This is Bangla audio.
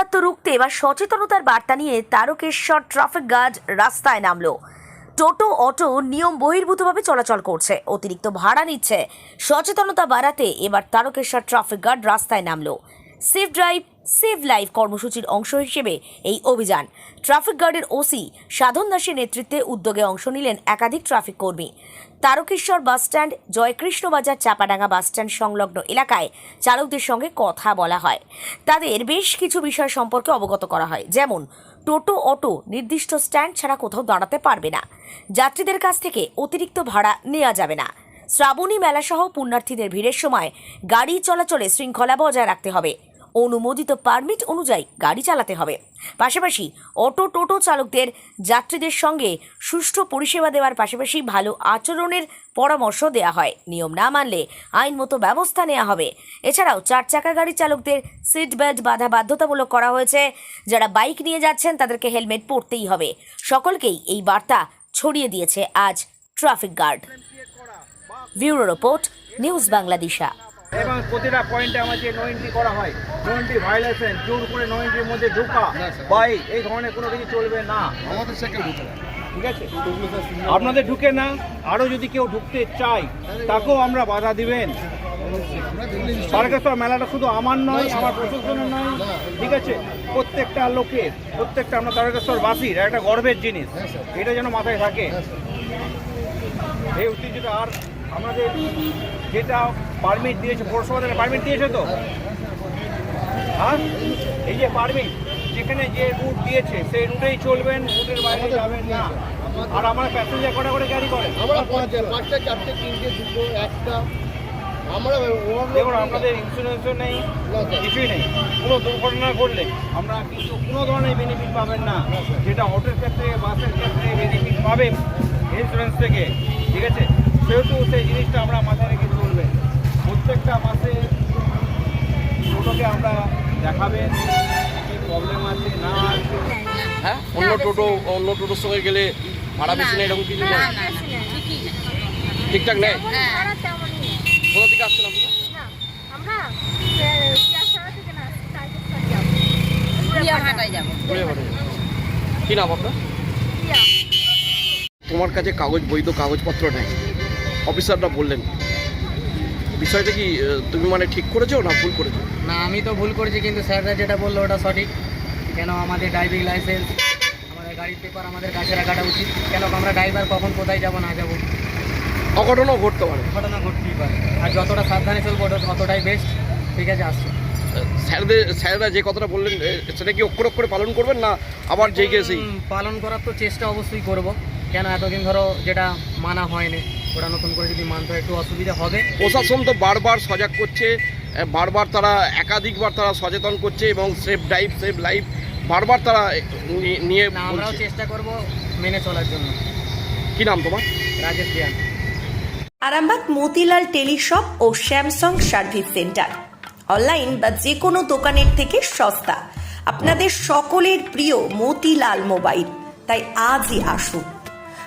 দৌরাত্ম রুখতে এবার সচেতনতার বার্তা নিয়ে তারকেশ্বর ট্রাফিক গার্ড রাস্তায় নামলো। টোটো, অটো নিয়ম বহির্ভূতভাবে চলাচল করছে। অতিরিক্ত ভাড়া নিচ্ছে। সচেতনতা বাড়াতে এবার তারকেশ্বর ট্রাফিক গার্ড রাস্তায় নামলো। সেফ ড্রাইভ সেভ লাইফ কর্মসূচির অংশ হিসেবে এই অভিযান। ট্রাফিক গার্ডের ওসি সাধন দাসের নেতৃত্বে উদ্যোগে অংশ নিলেন একাধিক ট্রাফিক কর্মী। তারকেশ্বর বাসস্ট্যান্ড জয়কৃষ্ণ বাজার, চাপাডাঙ্গা বাসস্ট্যান্ড সংলগ্ন এলাকায় চালকদের সঙ্গে কথা বলা হয়। তাদের বেশ কিছু বিষয় সম্পর্কে অবগত করা হয়, যেমন টোটো, অটো নির্দিষ্ট স্ট্যান্ড ছাড়া কোথাও দাঁড়াতে পারবে না। যাত্রীদের কাছ থেকে অতিরিক্ত ভাড়া নেওয়া যাবে না। শ্রাবণী মেলাসহ পুণ্যার্থীদের ভিড়ের সময় গাড়ি চলাচলে শৃঙ্খলা বজায় রাখতে হবে। অনুমোদিত পারমিট অনুযায়ী গাড়ি চালাতে হবে। পাশাপাশি অটো, টোটো চালকদের যাত্রীদের সঙ্গে সুষ্ঠু পরিষেবা দেওয়ার পাশাপাশি ভালো আচরণের পরামর্শ দেওয়া হয়। নিয়ম না মানলে আইন মতো ব্যবস্থা নেওয়া হবে। এছাড়াও চার চাকা গাড়ি চালকদের সিট বেল্ট বাধা বাধ্যতামূলক করা হয়েছে। যারা বাইক নিয়ে যাচ্ছেন, তাদেরকে হেলমেট পরতেই হবে। সকলকেই এই বার্তা ছড়িয়ে দিয়েছে আজ traffic guard. Bureau report, news বাংলাদেশা। এবং প্রতিটা পয়েন্টে আমাদের নো এন্ট্রি করা হয়। নো এন্ট্রি ভায়োলেশন জোর করে নো এন্ট্রির মধ্যে ঢোকা বা এই- ধরনের কোনো কিছু চলবে না। আমাদের না ঠিক আছে? আপনাদের ঢুকে না আরও যদি কেউ ঢুকতে চায় তাকেও আমরা বাধা দিবেন। আমরা তারকেশ্বর মেলাটা শুধু আমার নয় আমার প্রশাসনের নয়। ঠিক আছে? প্রত্যেকটা লোকের প্রত্যেকটা আমরা তারকেশ্বর বাসীর একটা গর্বের জিনিস। এটা যেন মাথায় থাকে। এই ঐতিহ্যটা আর আমাদের যেটা পারমিট দিয়েছে পৌরসভা থেকে পারমিট দিয়েছে তো? হ্যাঁ এই যে পারমিট যেখানে যে রুট দিয়েছে সেই রুটেই চলবেন রুটের বাইরে যাবেন না। আর আমার প্যাসেঞ্জার কটা করে গাড়ি করেন আমরা পাঁচটা চারটে তিনটে দুটো একটা। আমরা দেখুন আপনাদের ইন্স্যুরেন্সও নেই কিছুই নেই। কোনো দুর্ঘটনা ঘটলে আমরা কিন্তু কোনো ধরনের বেনিফিট পাবেন না। যেটা অটোর ক্ষেত্রে বাসের ক্ষেত্রে বেনিফিট পাবেন। ইন্স্যুরেন্স থেকে ঠিক আছে? সেহেতু সেই জিনিসটা আমরা মাথায় রেখে চলবে প্রত্যেকটা মাসে টোটোকে আমরা দেখাবেন কী প্রবলেম আছে না আছে। হ্যাঁ? অন্য টোটো অন্য টোটোর সঙ্গে গেলে ভাড়া বেশি নেই এরকম কিছু নেই ঠিকঠাক নেই ভাড়া কোথা থেকে আসছেন আপনারা কী নাম আপনার। তোমার কাছে কাগজ বৈধ কাগজপত্র নেই। অফিসাররা বললেন বিষয়টা কি তুমি মানে ঠিক করেছ না ভুল করেছ? না আমি তো ভুল করেছি কিন্তু স্যাররা যেটা বলল ওটা সঠিক। কেন আমাদের ড্রাইভিং লাইসেন্স আমাদের গাড়ির পেপার আমাদের কাছে রাখাটা উচিত? কেন আমরা ড্রাইভার কখন কোথায় যাব না যাব? অঘটনও ঘটতে পারে। ঘটনা ঘটতেই পারে। আর যতটা সাবধানে চলবো ততটাই বেস্ট ঠিক আছে আসছে। স্যারদের স্যাররা যে কথাটা বললেন সেটা কি অক্ষর অক্ষরে পালন করবেন না আবার যেই গেছেই উম, পালন করার তো চেষ্টা অবশ্যই করব। কেন এতদিন ধরো যেটা মানা হয়নি ওটা নতুন করে যদি মানতে হয় একটু অসুবিধা হবে? প্রশাসন তো বারবার সজাগ করছে বারবার তারা একাধিকবার তারা সচেতন করছে এবং সেফ ড্রাইভ সেফ লাইফ বারবার তারা নিয়ে আমরাও চেষ্টা করব মেনে চলার জন্য। কি নাম তোমার? রাজেশ দিয়ান। আরামবাগ মতিলাল টেলিশপ ও স্যামসাং সার্ভিস সেন্টার। অনলাইন বা যে কোনো দোকানের থেকে সস্তা। আপনাদের সকলের প্রিয় মতিলাল মোবাইল। তাই আজই আসুন।